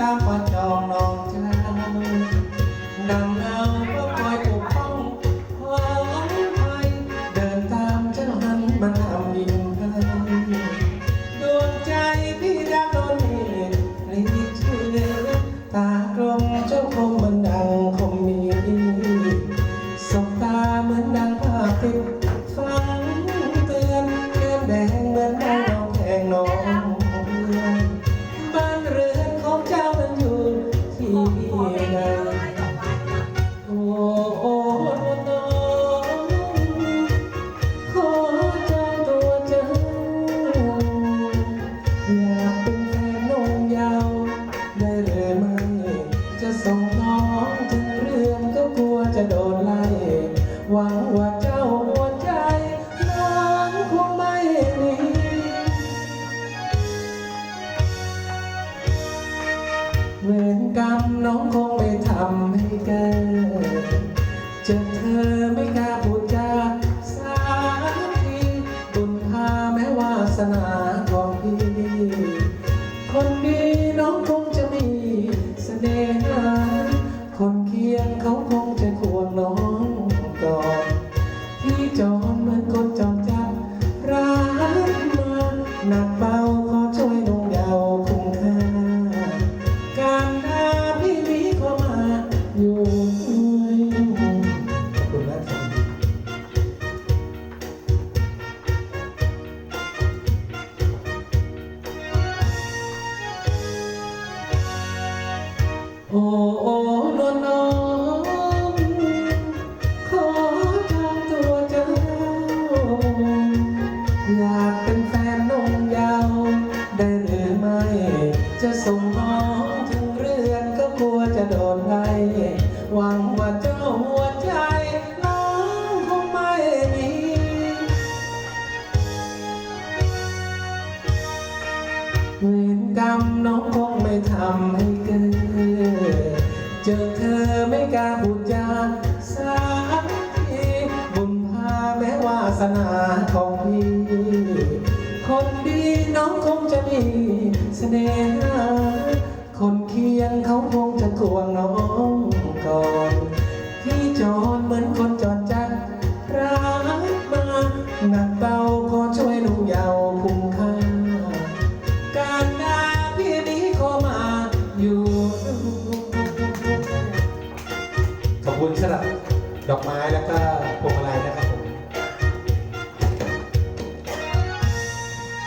ตามปัญญ น้องถึงเรื่องก็กลัวจะโดนไล่หวังว่าเจ้าหัวใจน้องคงไม่หนีเวรกรรมน้องคงไม่ทำให้เกิดจะเธอไม่กล้าพูดจาสาทีบุญพาแม้วาสนาของพี่ มันกดจอกจับรักมาหนักเบาขอช่วยลงเดาคุ้มค่าการทาพี่มีเข้ามาอยู่โอ้โอ้นน จะส่งน้องถึงเรือนก็กลัวจะโดนไล่หวังว่าเจ้าหัวใจน้องคงไม่มีเวรกรรมน้องคงไม่ทำให้เกิดเจอเธอไม่กล้าพูดจาสักทีบุญพาแม้วาสนาของพี่คนดีน้องคงจะมีเสน่ห์ คงเขาคงจะทวงน้องก่อนพี่จอนเหมือนคนจอดจัดรักมาหนักเบาขอช่วยลุงยาวคุ้มค่าการดาพี่นี้ขอมาอยู่ ขอบคุณสำหรับดอกไม้แล้วก็พวงมาลัยนะครับ